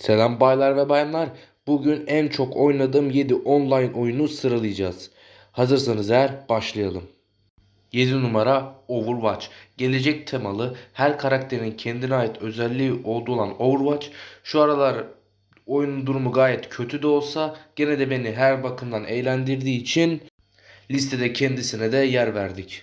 Selam baylar ve bayanlar. Bugün en çok oynadığım 7 online oyunu sıralayacağız. Hazırsanız eğer başlayalım. 7 numara Overwatch. Gelecek temalı her karakterin kendine ait özelliği olduğu olan Overwatch şu aralar oyunun durumu gayet kötü de olsa gene de beni her bakımdan eğlendirdiği için listede kendisine de yer verdik.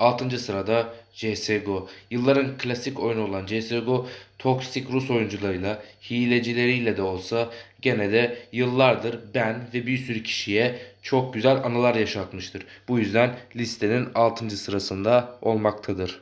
6. sırada CSGO. Yılların klasik oyunu olan CSGO toksik Rus oyuncularıyla, hilecileriyle de olsa gene de yıllardır ben ve bir sürü kişiye çok güzel anılar yaşatmıştır. Bu yüzden listenin 6. sırasında olmaktadır.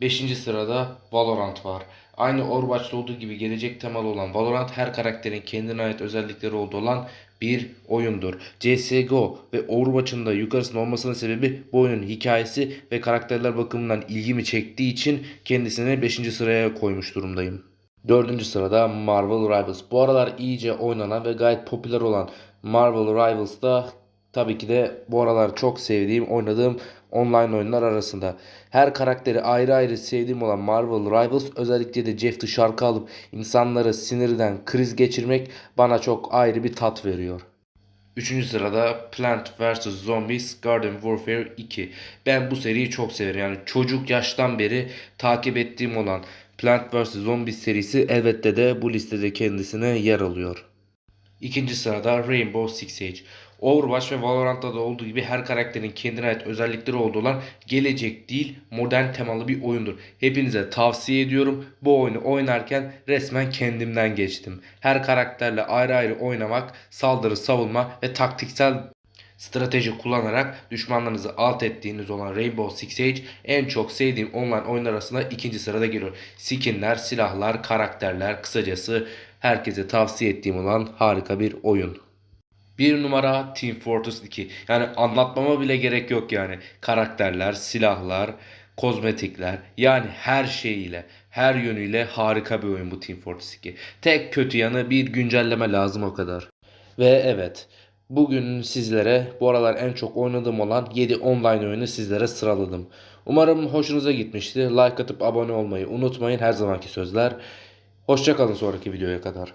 5. sırada Valorant var. Aynı Overwatch'ta olduğu gibi gelecek temalı olan Valorant her karakterin kendine ait özellikleri olduğu olan bir oyundur. CSGO ve Overwatch'ın da yukarısında olmasının sebebi bu oyunun hikayesi ve karakterler bakımından ilgimi çektiği için kendisini 5. sıraya koymuş durumdayım. 4. sırada Marvel Rivals. Bu aralar iyice oynanan ve gayet popüler olan Marvel Rivals da tabii ki de bu aralar çok sevdiğim, oynadığım online oyunlar arasında. Her karakteri ayrı ayrı sevdiğim olan Marvel Rivals özellikle de Jeff Shark'ı alıp insanları sinirden kriz geçirmek bana çok ayrı bir tat veriyor. Üçüncü sırada Plant vs. Zombies Garden Warfare 2. Ben bu seriyi çok severim. Yani çocuk yaştan beri takip ettiğim olan Plant vs. Zombies serisi elbette de bu listede kendisine yer alıyor. İkinci sırada Rainbow Six Siege. Overwatch ve Valorant'ta da olduğu gibi her karakterin kendine ait özellikleri olduğu olan gelecek değil modern temalı bir oyundur. Hepinize tavsiye ediyorum. Bu oyunu oynarken resmen kendimden geçtim. Her karakterle ayrı ayrı oynamak, saldırı, savunma ve taktiksel strateji kullanarak düşmanlarınızı alt ettiğiniz olan Rainbow Six Siege en çok sevdiğim online oyunlar arasında ikinci sırada geliyor. Skinler, silahlar, karakterler kısacası herkese tavsiye ettiğim olan harika bir oyun. Bir numara Team Fortress 2. Yani anlatmama bile gerek yok yani. Karakterler, silahlar, kozmetikler yani her şeyiyle, her yönüyle harika bir oyun bu Team Fortress 2. Tek kötü yanı bir güncelleme lazım o kadar. Ve evet bugün sizlere bu aralar en çok oynadığım olan 7 online oyunu sizlere sıraladım. Umarım hoşunuza gitmişti. Like atıp abone olmayı unutmayın her zamanki sözler. Hoşçakalın sonraki videoya kadar.